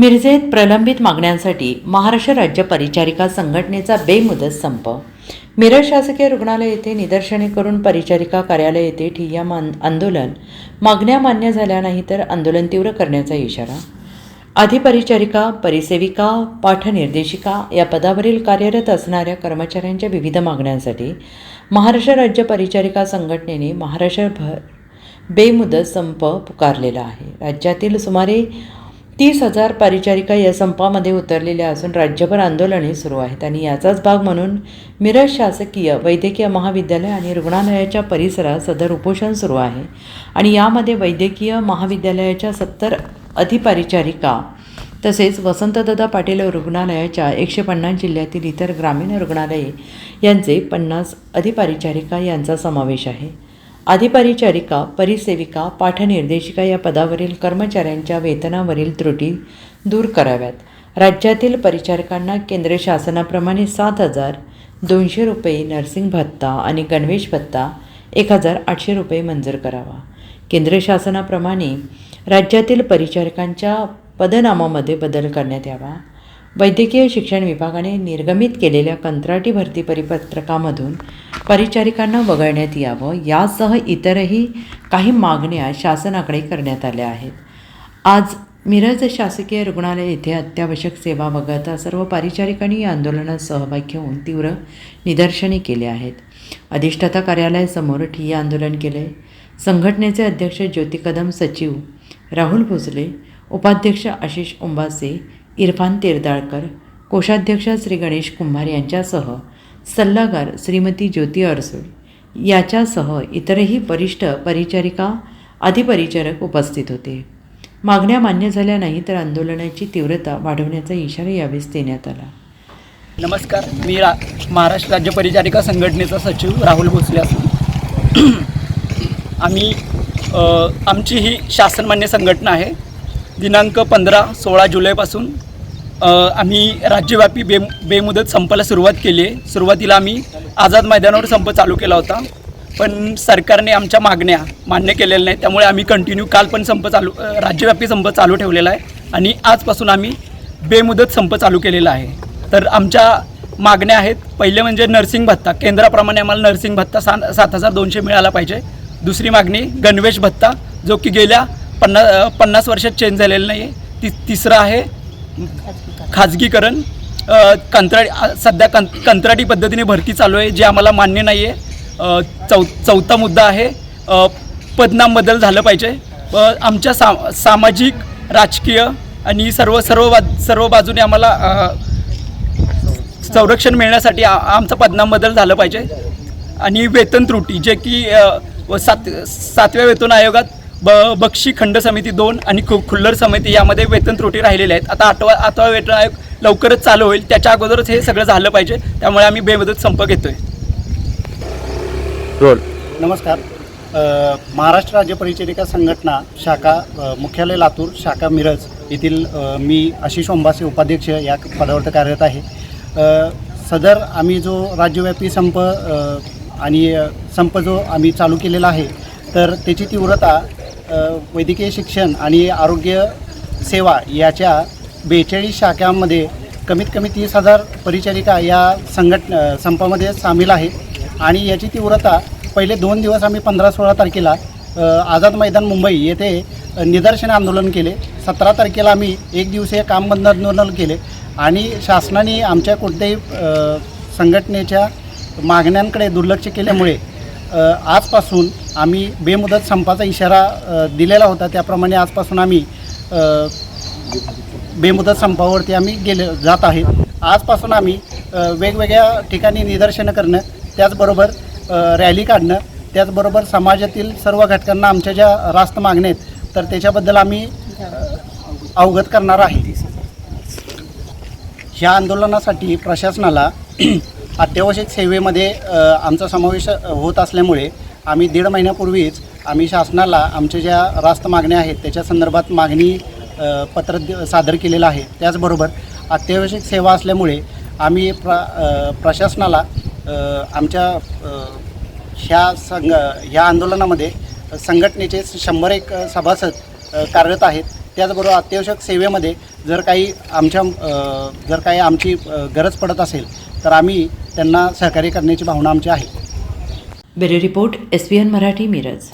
मिरजेत प्रलंबित मागण्यांसाठी महाराष्ट्र राज्य परिचारिका संघटनेचा बेमुदत संप. मिरज शासकीय रुग्णालय येथे निदर्शने करून परिचारिका कार्यालय येथे ठिय्या मान आंदोलन. मागण्या मान्य झाल्या नाही तर आंदोलन तीव्र करण्याचा इशारा. अधिपरिचारिका परिसेविका पाठनिर्देशिका या पदावरील कार्यरत असणाऱ्या कर्मचाऱ्यांच्या विविध मागण्यांसाठी महाराष्ट्र राज्य परिचारिका संघटनेने महाराष्ट्रभर बेमुदत संप पुकारलेला आहे. राज्यातील सुमारे तीस हजार परिचारिका या संपामध्ये उतरलेल्या असून राज्यभर आंदोलने सुरू आहेत. आणि याचाच भाग म्हणून मिरज शासकीय वैद्यकीय महाविद्यालय आणि रुग्णालयाच्या परिसरात सदर उपोषण सुरू आहे. आणि यामध्ये वैद्यकीय महाविद्यालयाच्या सत्तर अधिपरिचारिका तसेच वसंतदादा पाटील रुग्णालयाच्या एकशे पन्नास जिल्ह्यातील इतर ग्रामीण रुग्णालये यांचे पन्नास अधिपरिचारिका यांचा समावेश आहे. अधिपरिचारिका परिसेविका पाठनिर्देशिका या पदावरील कर्मचाऱ्यांच्या वेतनावरील त्रुटी दूर कराव्यात. राज्यातील परिचारकांना केंद्र शासनाप्रमाणे सात हजार दोनशे रुपये नर्सिंग भत्ता आणि गणवेश भत्ता एक हजार आठशे रुपये मंजूर करावा. केंद्र शासनाप्रमाणे राज्यातील परिचारकांच्या पदनामामध्ये बदल करण्यात यावा. वैद्यकीय शिक्षण विभागाने निर्गमित केलेल्या कंत्राटी भरती परिपत्रकामधून परिचारिकांना वगळण्यात यावं. यासह इतरही काही मागण्या शासनाकडे करण्यात आल्या आहेत. आज मिरज शासकीय रुग्णालय येथे अत्यावश्यक सेवा वगळता सर्व परिचारिकांनी या आंदोलनात सहभाग घेऊन तीव्र निदर्शने केली आहेत. अधिष्ठाता कार्यालयासमोर ठिय्या आंदोलन केले संघटनेचे अध्यक्ष ज्योती कदम सचिव राहुल भोसले उपाध्यक्ष आशिष उंबासे इरफान तेरदाळकर कोषाध्यक्ष श्री गणेश कुंभार यांच्यासह सल्लागार श्रीमती ज्योती अडसूळ याच्यासह इतरही वरिष्ठ परिचारिका अधिपरिचारक उपस्थित होते. मागण्या मान्य झाल्या नाही तर आंदोलनाची तीव्रता वाढवण्याचा इशारा यावेळेस देण्यात आला. नमस्कार. मी रा महाराष्ट्र राज्य परिचारिका संघटनेचा सचिव राहुल भोसले असून आम्ही आमची ही शासनमान्य संघटना आहे. दिनांक पंधरा सोळा जुलैपासून आम्ही राज्यव्यापी बे बेमुदत संपाला सुरुवात केली. आहे सुरुवातीला आम्ही आझाद मैदानावर संप चालू केला होता. पण सरकारने आमच्या मागण्या मान्य केलेल्या नाही त्यामुळे आम्ही कंटिन्यू काल पण संप चालू राज्यव्यापी संप चालू ठेवलेला आहे. आणि आजपासून आम्ही बेमुदत संप चालू केलेला आहे. तर आमच्या मागण्या आहेत. पहिले म्हणजे नर्सिंग भत्ता. केंद्राप्रमाणे आम्हाला नर्सिंग भत्ता सा सात हजार दोनशे मिळाला पाहिजे. दुसरी मागणी गणवेश भत्ता जो की गेल्या पन्नास पन्नास वर्षात चेंज झालेला नाही आहे ती तिसरं आहे खाजगीकरण कंत्राटी सध्या कं कंत्राटी पद्धतीने भरती चालू आहे जे आम्हाला मान्य नाही आहे चौ चौथा मुद्दा आहे पदनामबद्दल पदनाम बदल झालं पाहिजे. व आमच्या सा सामाजिक राजकीय आणि सर्व सर्व बा सर्व बाजूने आम्हाला संरक्षण मिळण्यासाठी आमचं आमचा पदनाम बदल झालं पाहिजे. आणि वेतन त्रुटी जे की व सात सातव्या वेतन आयोगात ब बक्षी खंड समिती दोन आणि खु खुल्लर समिती यामध्ये वेतन त्रुटी राहिलेल्या आहेत. आता आठवा आठवा वेतन आयोग लवकरच चालू होईल. त्याच्या अगोदरच हे सगळं झालं पाहिजे. त्यामुळे आम्ही बेमुदत संप घेतोय. रोल. नमस्कार. महाराष्ट्र राज्य परिचारिका संघटना शाखा मुख्यालय लातूर शाखा मिरज येथील मी आशिष अंबासे उपाध्यक्ष या पदावर कार्यरत आहे. सदर आम्ही जो राज्यव्यापी संप आणि संप जो आम्ही चालू केलेला आहे तर त्याची तीव्रता वैद्यकीय शिक्षण आणि आरोग्य सेवा याच्या बेचाळीस शाखांमध्ये कमीत कमी तीस हजार परिचारिका या संघट संपामध्ये सामील आहेत. आणि याची तीव्रता पहिले दोन दिवस आम्ही पंधरा सोळा तारखेला आझाद मैदान मुंबई येथे निदर्शन आंदोलन केले. सतरा तारखेला आम्ही एक दिवसीय काम बंद आंदोलन केले. आणि शासनाने आमच्या कोणत्याही संघटनेच्या मागण्यांकडे दुर्लक्ष केल्यामुळे आजपासून आम्ही बेमुदत संपाचा इशारा दिलेला होता. त्याप्रमाणे आजपासून आम्ही बेमुदत संपावरती आम्ही गेले जात आहे. आजपासून आम्ही वेगवेगळ्या ठिकाणी निदर्शनं करणं त्याचबरोबर रॅली काढणं त्याचबरोबर समाजातील सर्व घटकांना आमच्या ज्या रास्त मागण्या आहेत तर त्याच्याबद्दल आम्ही अवगत करणार आहे. ह्या आंदोलनासाठी प्रशासनाला अत्यावश्यक सेवेमध्ये आमचा समावेश होत असल्यामुळे आम्ही दीड महिन्यापूर्वीच आम्ही शासनाला आमच्या ज्या रास्त मागण्या आहेत त्याच्या संदर्भात मागणी पत्र द- सादर केलेलं आहे. त्याचबरोबर अत्यावश्यक सेवा असल्यामुळे आम्ही प्रा प्रशासनाला आमच्या ह्या संघ ह्या आंदोलनामध्ये संघटनेचे शंभर एक सभासद कार्यरत आहेत. त्याचबरोबर अत्यावश्यक सेवेमध्ये जर काही आमच्या जर काही आमची गरज पडत असेल तर आम्ही त्यांना सहकार्य करण्याची भावना आमची आहे. Bureau report S P N Marathi Miraj.